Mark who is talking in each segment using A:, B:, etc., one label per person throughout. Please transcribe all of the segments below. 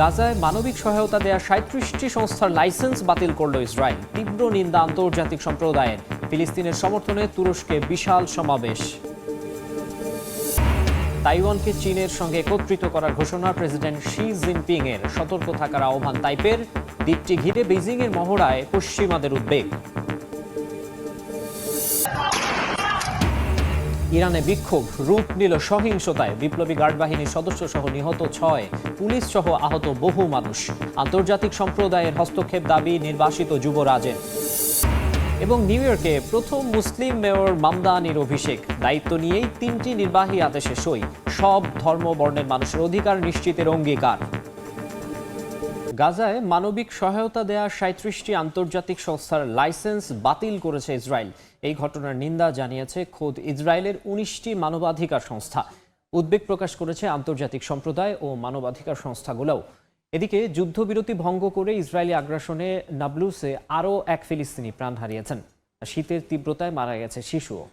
A: গাজায় মানবিক সহায়তা দেয়া সাঁত্রিশটি সংস্থার লাইসেন্স বাতিল করল ইসরায়েল। তীব্র নিন্দা আন্তর্জাতিক সম্প্রদায়ের। ফিলিস্তিনের সমর্থনে তুরস্কে বিশাল সমাবেশ। তাইওয়ানকে চীনের সঙ্গে একত্রিত করার ঘোষণা প্রেসিডেন্ট শি জিনপিং এর সতর্ক থাকার আহ্বান তাইপের। দ্বীপটি ঘিরে বেইজিং এর মহড়ায় পশ্চিমাদের উদ্বেগ। ইরানে বিক্ষোভ, রূপ নিল সহিংসতায়। বিপ্লবী গার্ড বাহিনীর সদস্য সহ নিহত ছয় পুলিশ সহ আহত বহু মানুষ। আন্তর্জাতিক সম্প্রদায়ের হস্তক্ষেপ দাবি নির্বাসিত যুবরাজের এবং নিউ ইয়র্কে প্রথম মুসলিম মেয়র মামদানির অভিষেক। দায়িত্ব নিয়েই তিনটি নির্বাহী আদেশে সই। সব ধর্ম বর্ণের মানুষের অধিকার নিশ্চিতের অঙ্গীকার। গাজায় মানবিক সহায়তা দেয়া সাঁত্রিশটি আন্তর্জাতিক সংস্থার লাইসেন্স বাতিল করেছে ইসরায়েল। এই ঘটনার নিন্দা জানিয়েছে খোদ ইসরায়েলের উনিশটি মানবাধিকার সংস্থা। উদ্বেগ প্রকাশ করেছে আন্তর্জাতিক সম্প্রদায় ও মানবাধিকার সংস্থাগুলোও। এদিকে যুদ্ধবিরতি ভঙ্গ করে ইসরায়েলি আগ্রাসনে নাবলুসে আরও এক ফিলিস্তিনি প্রাণ হারিয়েছেন। শীতের তীব্রতায় মারা গেছে শিশুও।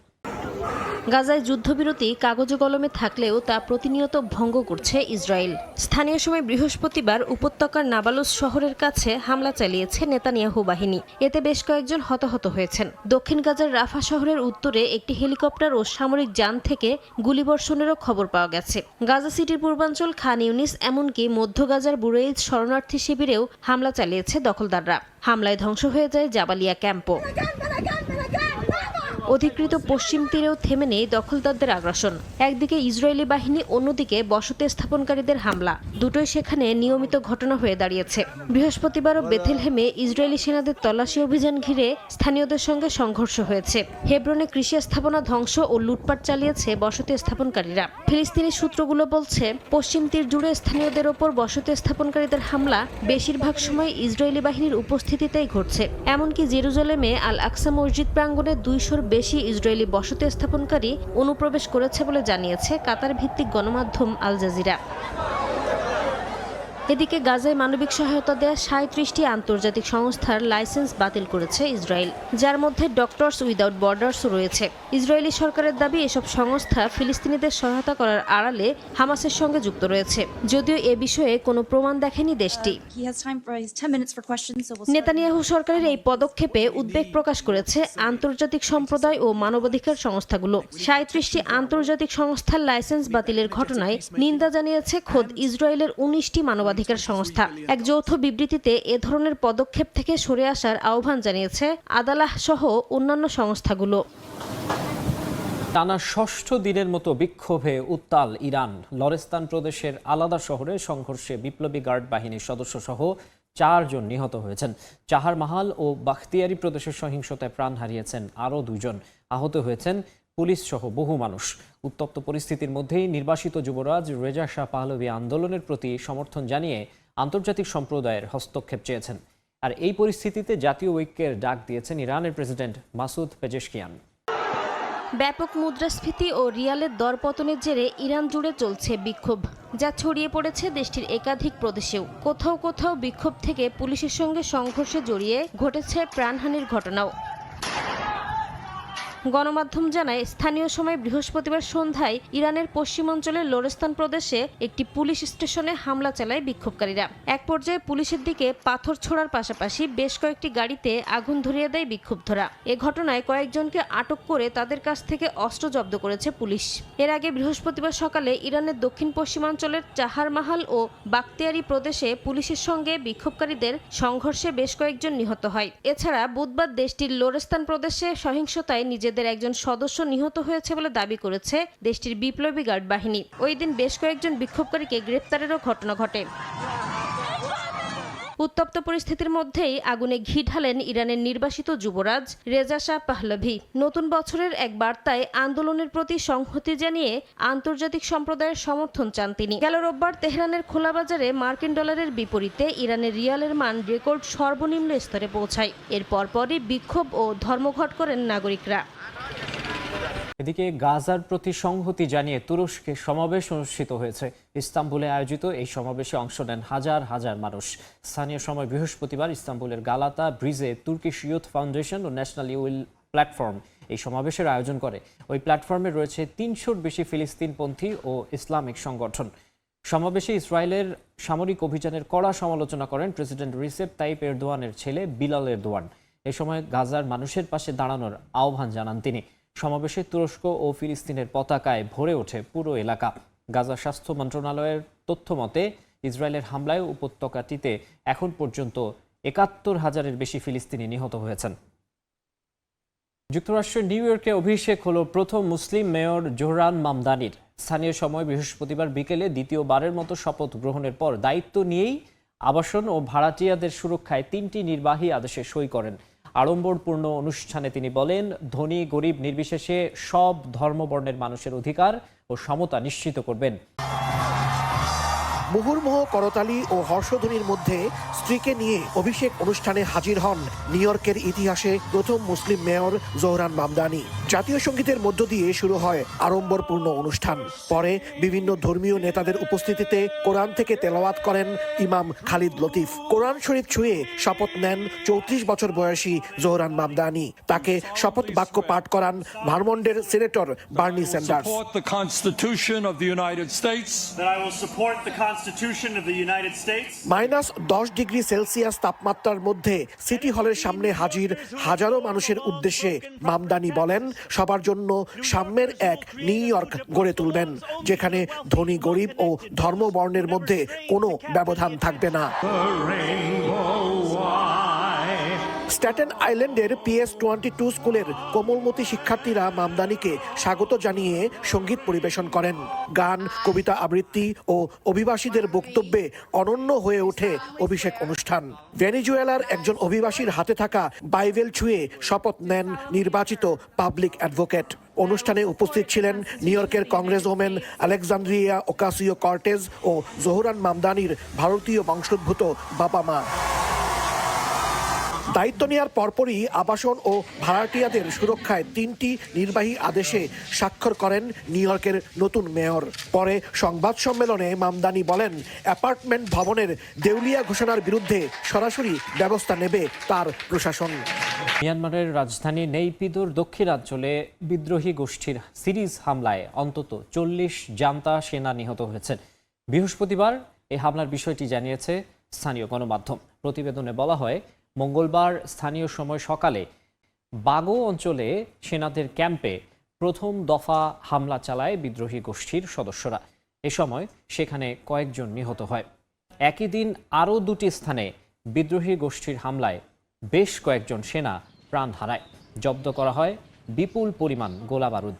B: গাজায় যুদ্ধবিরতি কাগজে কলমে থাকলেও তা প্রতিনিয়ত ভঙ্গ করছে ইসরায়েল। স্থানীয় সময় বৃহস্পতিবার উপত্যকার নাবালুস শহরের কাছে হামলা চালিয়েছে নেতানিয়াহু বাহিনী। এতে বেশ কয়েকজন হতাহত হয়েছেন। দক্ষিণ গাজার রাফা শহরের উত্তরে একটি হেলিকপ্টার ও সামরিক যান থেকে গুলিবর্ষণেরও খবর পাওয়া গেছে। গাজা সিটির পূর্বাঞ্চল খান ইউনিস, এমনকি মধ্য গাজার বুরেইজ শরণার্থী শিবিরেও হামলা চালিয়েছে দখলদাররা। হামলায় ধ্বংস হয়ে যায় জাবালিয়া ক্যাম্পও। অধিকৃত পশ্চিম তীরেও থেমে নেই দখলদারদের আগ্রাসন। একদিকে ইসরায়েলি বাহিনী, অন্যদিকে বসতি স্থাপনকারীদের হামলা। দুটোই সেখানে নিয়মিত ঘটনা হয়ে দাঁড়িয়েছে। বৃহস্পতিবারও বেথেলহেমে ইসরায়েলি সেনাদের তল্লাশি অভিযান ঘিরে স্থানীয়দের সঙ্গে সংঘর্ষ হয়েছে। হেব্রনে কৃষি স্থাপনা ধ্বংস ও লুটপাট চালিয়েছে বসতি স্থাপনকারীরা। ফিলিস্তিনি সূত্রগুলো বলছে, পশ্চিম তীর জুড়ে স্থানীয়দের ওপর বসতি স্থাপনকারীদের হামলা বেশিরভাগ সময় ইসরায়েলি বাহিনীর উপস্থিতিতেই ঘটছে। এমনকি জেরুজালেমে আল আকসা মসজিদ প্রাঙ্গণে দুইশোর বেশি ইসরায়েলি বসতি স্থাপনকারী অনুপ্রবেশ করেছে বলে জানিয়েছে কাতার ভিত্তিক গণমাধ্যম আল জাজিরা। এদিকে গাজায় মানবিক সহায়তা দেয়া সাঁত্রিশটি আন্তর্জাতিক সংস্থার লাইসেন্স বাতিল করেছে ইসরায়েল যার মধ্যে ডক্টরস উইদাউট বর্ডার্সও রয়েছে। ইসরায়েলি সরকারের দাবি এসব সংস্থা ফিলিস্তিনিদের সহায়তা করার আড়ালে হামাসের সঙ্গে যুক্ত রয়েছে। যদিও এ বিষয়ে কোনো প্রমাণ দেখেনি দেশটি।
C: He has time for his 10 minutes for questions, so we'll start.
B: Netanyahu সরকারের এই পদক্ষেপে উদ্বেগ প্রকাশ করেছে আন্তর্জাতিক সম্প্রদায় ও মানবাধিকার সংস্থাগুলো। সাঁত্রিশটি আন্তর্জাতিক সংস্থার লাইসেন্স বাতিলের ঘটনায় নিন্দা জানিয়েছে খোদ ইসরায়েলের উনিশটি মানবাধিকার সংস্থা। এক যৌথ বিবৃতিতে এ ধরনের পদক্ষেপ থেকে সরে আসার আহ্বান জানিয়েছে আদালাহ সহ অন্যান্য সংস্থাগুলো।
A: টানা ষষ্ঠ দিনের মতো বিক্ষোভে উত্তাল ইরান। লরেস্তান প্রদেশের আলাদা শহরে সংঘর্ষে বিপ্লবী গার্ড বাহিনীর সদস্য সহ চারজন নিহত হয়েছেন। চাহার মাহাল ও বাখতিয়ারি প্রদেশের সহিংসতায় প্রাণ হারিয়েছেন আরও দুজন। আহত হয়েছেন পুলিশ সহ বহু মানুষ। উত্তপ্ত পরিস্থিতির মধ্যেই নির্বাসিত যুবরাজ রেজা শাহ পাহলভি আন্দোলনের প্রতি সমর্থন জানিয়ে আন্তর্জাতিক সম্প্রদায়ের হস্তক্ষেপ চেয়েছেন। আর এই পরিস্থিতিতে জাতীয় ঐক্যের ডাক দিয়েছেন ইরানের প্রেসিডেন্ট মাসুদ পেজেশকিয়ান।
B: ব্যাপক মুদ্রাস্ফীতি ও রিয়ালের দরপতনের জেরে ইরান জুড়ে চলছে বিক্ষোভ। যা ছড়িয়ে পড়েছে দেশটির একাধিক প্রদেশেও। কোথাও কোথাও বিক্ষোভ থেকে পুলিশের সঙ্গে সংঘর্ষে জড়িয়ে ঘটেছে প্রাণহানির ঘটনাও। গণমাধ্যম জানায়, স্থানীয় সময় বৃহস্পতিবার সন্ধ্যায় ইরানের পশ্চিমাঞ্চলের লোরেস্তান প্রদেশে একটি পুলিশ স্টেশনে হামলা চালায় বিক্ষোভকারীরা। এক পর্যায়ে পুলিশের দিকে পাথর ছোড়ার পাশাপাশি বেশ কয়েকটি গাড়িতে আগুন ধরিয়ে দেয় বিক্ষুব্ধরা। এ ঘটনায় কয়েকজনকে আটক করে তাদের কাছ থেকে অস্ত্র জব্দ করেছে পুলিশ। এর আগে বৃহস্পতিবার সকালে ইরানের দক্ষিণ পশ্চিমাঞ্চলের চাহার মাহাল ও বাক্তিয়ারি প্রদেশে পুলিশের সঙ্গে বিক্ষোভকারীদের সংঘর্ষে বেশ কয়েকজন নিহত হয়। এছাড়া বুধবার দেশটির লোরেস্তান প্রদেশে সহিংসতায় নিজেদের একজন সদস্য নিহত হয়েছে বলে দাবি করেছে দেশটির বিপ্লবী গার্ড বাহিনী। ওই দিন বেশ কয়েকজন বিক্ষোভকারীকে গ্রেপ্তারেরও ঘটনা ঘটে। উত্তপ্ত পরিস্থিতির মধ্যেই আগুনে ঘি ঢালেন ইরানের নির্বাসিত যুবরাজ রেজা শাহ পাহলভি। নতুন বছরের এক বার্তায় আন্দোলনের প্রতি সংহতি জানিয়ে আন্তর্জাতিক সম্প্রদায়ের সমর্থন চান তিনি। গেল রোববার তেহরানের খোলা বাজারে মার্কিন ডলারের বিপরীতে ইরানের রিয়ালের মান রেকর্ড সর্বনিম্ন স্তরে পৌঁছায়। এর পরপরই বিক্ষোভ ও ধর্মঘট করেন নাগরিকরা।
A: এদিকে গাজার প্রতি সংহতি জানিয়ে তুরস্কে সমাবেশ অনুষ্ঠিত হয়েছে। ইস্তাম্বুলে আয়োজিত এই সমাবেশে অংশ নেন হাজার হাজার মানুষ। স্থানীয় সময় বৃহস্পতিবার ইস্তাম্বুলের গালাতা ব্রিজে তুর্কিশ ইউথ ফাউন্ডেশন ও ন্যাশনাল ইউইল প্ল্যাটফর্ম এই সমাবেশের আয়োজন করে। ওই প্ল্যাটফর্মে রয়েছে তিনশোর বেশি ফিলিস্তিনপন্থী ও ইসলামিক সংগঠন। সমাবেশে ইসরায়েলের সামরিক অভিযানের কড়া সমালোচনা করেন প্রেসিডেন্ট রিসেপ তাইপ এরদোয়ানের ছেলে বিলাল এরদোয়ান। এ সময় গাজার মানুষের পাশে দাঁড়ানোর আহ্বান জানান তিনি। সমাবেশে তুরস্ক ও ফিলিস্তিনের পতাকায় ভরে ওঠে পুরো এলাকা। গাজা স্বাস্থ্য মন্ত্রণালয়ের তথ্য মতে ইসরায়েলের হামলায় উপত্যকাটিতে এখন পর্যন্ত একাত্তর হাজারের বেশি ফিলিস্তিনি নিহত হয়েছেন। যুক্তরাষ্ট্রের নিউ ইয়র্কে অভিষেক হলো প্রথম মুসলিম মেয়র জোহরান মামদানির। স্থানীয় সময় বৃহস্পতিবার বিকেলে দ্বিতীয়বারের মতো শপথ গ্রহণের পর দায়িত্ব নিয়েই আবাসন ও ভাড়াটিয়াদের সুরক্ষায় তিনটি নির্বাহী আদেশে সই করেন। আড়ম্বরপূর্ণ অনুষ্ঠানে তিনি বলেন, ধনী, গরিব, নির্বিশেষে সব ধর্মবর্ণের মানুষের অধিকার ও সমতা নিশ্চিত করবেন।
D: মুহুর্মুহ করতালি ও হর্ষধ্বনির মধ্যে স্ত্রীকে নিয়ে অভিষেক অনুষ্ঠানে হাজির হন নিউ ইয়র্কের ইতিহাসে প্রথম মুসলিম মেয়র জোহরান মামদানি। জাতীয় সঙ্গীতের মধ্য দিয়ে শুরু হয় আড়ম্বরপূর্ণ অনুষ্ঠান। পরে বিভিন্ন ধর্মীয় নেতাদের উপস্থিতিতে কোরআন থেকে তেলাওয়াত করেন ইমাম খালিদ লতিফ। কোরআন শরীফ ছুঁয়ে শপথ নেন চৌত্রিশ বছর বয়সী জোহরান মামদানি। তাকে শপথ বাক্য পাঠ করান ভারমন্ডের সিনেটর বার্নি স্যান্ডার্স। মাইনাস দশ ডিগ্রি সেলসিয়াস তাপমাত্রার মধ্যে সিটি হলের সামনে হাজির হাজারো মানুষের উদ্দেশ্যে মামদানি বলেন সবার জন্য সাম্যের এক নিউ ইয়র্ক গড়ে তুলবেন যেখানে ধনী গরিব ও ধর্মবর্ণের মধ্যে কোনো ব্যবধান থাকবে না। স্ট্যাটেন আইল্যান্ডের পিএস টোয়েন্টি টু স্কুলের কোমলমতি শিক্ষার্থীরা মামদানিকে স্বাগত জানিয়ে সংগীত পরিবেশন করেন। গান, কবিতা আবৃত্তি ও অভিবাসীদের বক্তব্যে অনন্য হয়ে ওঠে অভিষেক অনুষ্ঠান। ভেনিজুয়েলার একজন অভিবাসীর হাতে থাকা বাইবেল ছুঁয়ে শপথ নেন নির্বাচিত পাবলিক অ্যাডভোকেট। অনুষ্ঠানে উপস্থিত ছিলেন নিউ ইয়র্কের congresswoman Alexandria Ocasio Cortez ও জোহরান মামদানির ভারতীয় বংশোদ্ভূত বাবা মা দায়িত্ব নেওয়ার পরপরই আবাসন ও ভাড়াটিয়াদের সুরক্ষায় তিনটি নির্বাহী আদেশে স্বাক্ষর করেন নিউ ইয়র্কের নতুন মেয়র। পরে সংবাদ সম্মেলনে মামদানি বলেন, অ্যাপার্টমেন্ট ভবনের দেউলিয়া ঘোষণার বিরুদ্ধে সরাসরি ব্যবস্থা নেবে তার প্রশাসন।
A: মিয়ানমারের রাজধানী নেইপিদুর দক্ষিণাঞ্চলে বিদ্রোহী গোষ্ঠীর সিরিজ হামলায় অন্তত চল্লিশ জান্তা সেনা নিহত হয়েছেন। বৃহস্পতিবার এই হামলার বিষয়টি জানিয়েছে স্থানীয় গণমাধ্যম। প্রতিবেদনে বলা হয় মঙ্গলবার স্থানীয় সময় সকালে বাগো অঞ্চলে সেনাদের ক্যাম্পে প্রথম দফা হামলা চালায় বিদ্রোহী গোষ্ঠীর সদস্যরা। এ সময় সেখানে কয়েকজন নিহত হয়। একই দিন আরও দুটি স্থানে বিদ্রোহী গোষ্ঠীর হামলায় বেশ কয়েকজন সেনা প্রাণ হারায়। জব্দ করা হয় বিপুল পরিমাণ গোলাবারুদ।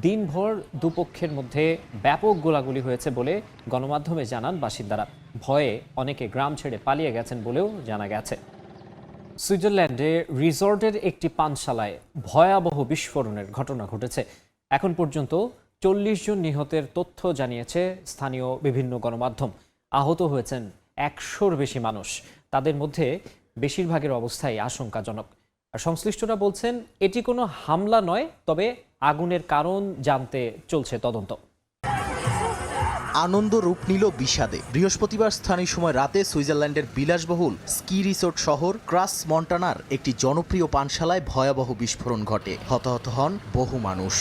A: দিনভর দুপক্ষের মধ্যে ব্যাপক গোলাগুলি হয়েছে বলে গণমাধ্যমে জানান বাসিন্দারা। ভয়ে অনেকে গ্রাম ছেড়ে পালিয়ে গেছেন বলেও জানা গেছে। সুইজারল্যান্ডে রিসর্টের একটি পানশালায় ভয়াবহ বিস্ফোরণের ঘটনা ঘটেছে। এখন পর্যন্ত চল্লিশ জন নিহতের তথ্য জানিয়েছে স্থানীয় বিভিন্ন গণমাধ্যম। আহত হয়েছেন একশোর বেশি মানুষ। তাদের মধ্যে বেশিরভাগের অবস্থাই আশঙ্কাজনক। আর সংশ্লিষ্টরা বলছেন, এটি কোনো হামলা নয়, তবে আগুনের কারণ জানতে চলছে তদন্ত।
E: আনন্দ রূপ নিল বিষাদে। বৃহস্পতিবার স্থানীয় সময় রাতে সুইজারল্যান্ডের বিলাসবহুল স্কি রিসোর্ট শহর ক্রাস মন্টানার একটি জনপ্রিয় পানশালায় ভয়াবহ বিস্ফোরণ ঘটে। হতাহত হন বহু মানুষ।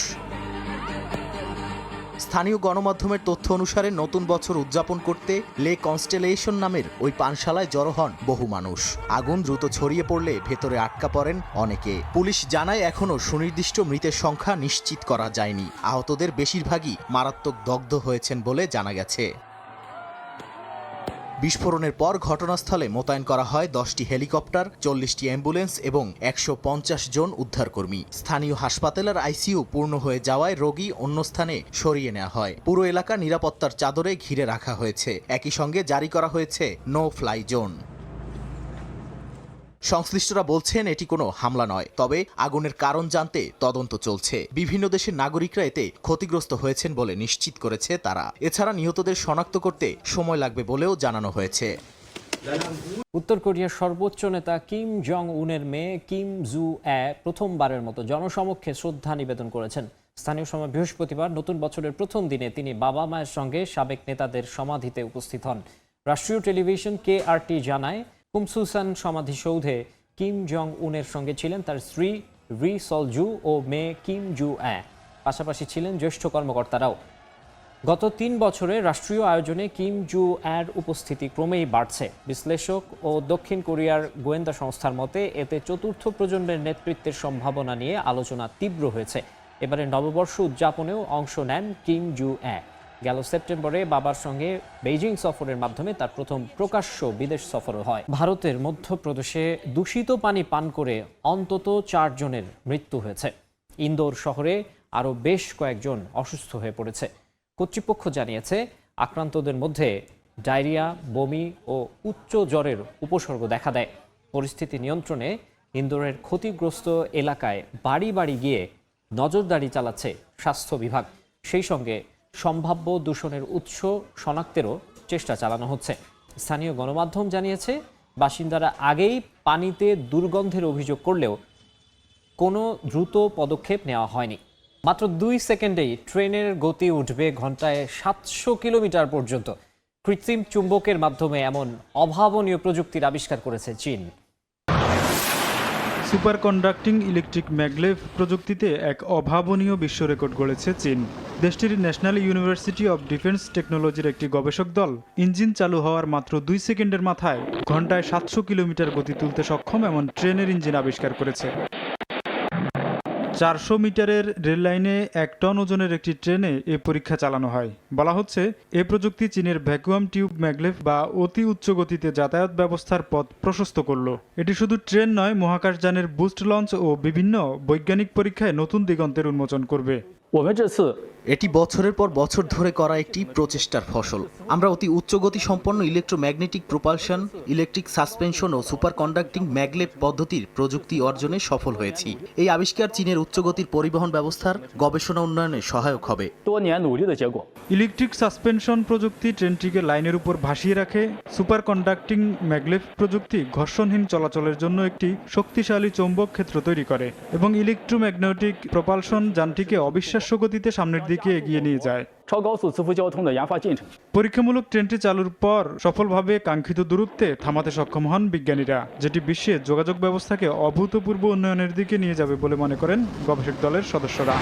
E: স্থানীয় গণমাধ্যমের তথ্য অনুসারে নতুন বছর উদযাপন করতে লে কনস্টেলেশন নামের ওই পানশালায় জড়ো হন বহু মানুষ। আগুন দ্রুত ছড়িয়ে পড়লে ভেতরে আটকা পড়েন অনেকে। পুলিশ জানায় এখনও সুনির্দিষ্ট মৃতের সংখ্যা নিশ্চিত করা যায়নি। আহতদের বেশিরভাগই মারাত্মক দগ্ধ হয়েছেন বলে জানা গেছে। বিস্ফোরণের পর ঘটনাস্থলে মোতায়েন করা হয় দশটি হেলিকপ্টার, চল্লিশটি অ্যাম্বুলেন্স এবং একশো পঞ্চাশ জন উদ্ধারকর্মী। স্থানীয় হাসপাতালের আইসিইউ পূর্ণ হয়ে যাওয়ায় রোগী অন্য স্থানে সরিয়ে নেওয়া হয়। পুরো এলাকা নিরাপত্তার চাদরে ঘিরে রাখা হয়েছে। একই সঙ্গে জারি করা হয়েছে নো ফ্লাই জোন। সংশ্লিষ্টরা বলছেন এটি কোনো হামলা নয়, তবে আগুনের কারণ জানতে তদন্ত চলছে। বিভিন্ন দেশের নাগরিকরা এতে ক্ষতিগ্রস্ত হয়েছেন বলে নিশ্চিত করেছে তারা। এছাড়া নিহতদের শনাক্ত করতে সময় লাগবে বলেও জানানো হয়েছে।
A: উত্তর কোরিয়ার সর্বোচ্চ নেতা কিম জং উনের মেয়ে কিম জু অ্যা প্রথমবারের মতো জনসমক্ষে শ্রদ্ধা নিবেদন করেছেন। স্থানীয় সময় বৃহস্পতিবার নতুন বছরের প্রথম দিনে তিনি বাবা মায়ের সঙ্গে সাবেক নেতাদের সমাধিতে উপস্থিত হন। রাষ্ট্রীয় টেলিভিশন কে আর টি জানায় কুমসুসান সমাধিসৌধে কিম জং উনের সঙ্গে ছিলেন তার স্ত্রী রি সলজু ও মেয়ে কিম জু অ্যা পাশাপাশি ছিলেন জ্যেষ্ঠ কর্মকর্তারাও। গত তিন বছরে রাষ্ট্রীয় আয়োজনে কিম জু এর উপস্থিতি ক্রমেই বাড়ছে। বিশ্লেষক ও দক্ষিণ কোরিয়ার গোয়েন্দা সংস্থার মতে, এতে চতুর্থ প্রজন্মের নেতৃত্বের সম্ভাবনা নিয়ে আলোচনা তীব্র হয়েছে। এবারে নববর্ষ উদযাপনেও অংশ নেন কিম জু এ গেল সেপ্টেম্বরে বাবার সঙ্গে বেইজিং সফরের মাধ্যমে তার প্রথম প্রকাশ্য বিদেশ সফরও হয়। ভারতের মধ্যপ্রদেশে দূষিত পানি পান করে অন্তত চারজনের মৃত্যু হয়েছে। ইন্দোর শহরে আরও বেশ কয়েকজন অসুস্থ হয়ে পড়েছে। কর্তৃপক্ষ জানিয়েছে, আক্রান্তদের মধ্যে ডায়রিয়া, বমি ও উচ্চ জ্বরের উপসর্গ দেখা দেয়। পরিস্থিতি নিয়ন্ত্রণে ইন্দোরের ক্ষতিগ্রস্ত এলাকায় বাড়ি বাড়ি গিয়ে নজরদারি চালাচ্ছে স্বাস্থ্য বিভাগ। সেই সঙ্গে সম্ভাব্য দূষণের উৎস শনাক্তেরও চেষ্টা চালানো হচ্ছে। স্থানীয় গণমাধ্যম জানিয়েছে, বাসিন্দারা আগেই পানিতে দুর্গন্ধের অভিযোগ করলেও কোনো দ্রুত পদক্ষেপ নেওয়া হয়নি। মাত্র দুই সেকেন্ডেই ট্রেনের গতি উঠবে ঘন্টায় সাতশো কিলোমিটার পর্যন্ত। কৃত্রিম চুম্বকের মাধ্যমে এমন অভাবনীয় প্রযুক্তির আবিষ্কার করেছে চীন।
F: সুপার কন্ডাক্টিং ইলেকট্রিক ম্যাগলেভ প্রযুক্তিতে এক অভাবনীয় বিশ্ব রেকর্ড গড়েছে চীন। দেশটির ন্যাশনাল ইউনিভার্সিটি অব ডিফেন্স টেকনোলজির একটি গবেষক দল ইঞ্জিন চালু হওয়ার মাত্র দুই সেকেন্ডের মাথায় ঘন্টায় সাতশো কিলোমিটার গতি তুলতে সক্ষম এমন ট্রেনের ইঞ্জিন আবিষ্কার করেছে চারশো মিটারের রেল লাইনে এক টন ওজনের একটি ট্রেনে এ পরীক্ষা চালানো হয় বলা হচ্ছে এ প্রযুক্তি চীনের ভ্যাকুয়াম টিউব ম্যাগলেভ বা অতি উচ্চ গতিতে যাতায়াত ব্যবস্থার পথ প্রশস্ত করল এটি শুধু ট্রেন নয় মহাকাশযানের বুস্ট লঞ্চ ও বিভিন্ন বৈজ্ঞানিক পরীক্ষায় নতুন দিগন্তের উন্মোচন করবে
G: 我们这次
E: এটি বছরের পর বছর ধরে করা একটি প্রচেষ্টার ফসল। আমরা অতি উচ্চগতি সম্পন্ন ইলেকট্রোম্যাগনেটিক প্রোপালশন ইলেকট্রিক সাসপেনশন ও সুপার কন্ডাক্টিং ম্যাগলেট পদ্ধতির প্রযুক্তি অর্জনে সফল হয়েছি। এই আবিষ্কার চীনের উচ্চগতির পরিবহন ব্যবস্থার গবেষণা উন্নয়নে সহায়ক হবে।
F: ইলেকট্রিক সাসপেনশন প্রযুক্তি ট্রেনটিকে লাইনের উপর ভাসিয়ে রাখে। সুপার কন্ডাক্টিং ম্যাগলেট প্রযুক্তি ঘর্ষণহীন চলাচলের জন্য একটি শক্তিশালী চৌম্বক ক্ষেত্র তৈরি করে এবং ইলেকট্রোম্যাগনেটিক প্রপালশন যানটিকে অবিশ্বাস্য গতিতে সামনের দিকে এগিয়ে নিয়ে যায়। পরীক্ষামূলক ট্রেনটি চালুর পর সফলভাবে কাঙ্ক্ষিত দূরত্বে থামাতে সক্ষম হন বিজ্ঞানীরা যেটি বিশ্বে যোগাযোগ ব্যবস্থাকে অভূতপূর্ব উন্নয়নের দিকে নিয়ে যাবে বলে মনে করেন গবেষক দলের সদস্যরা।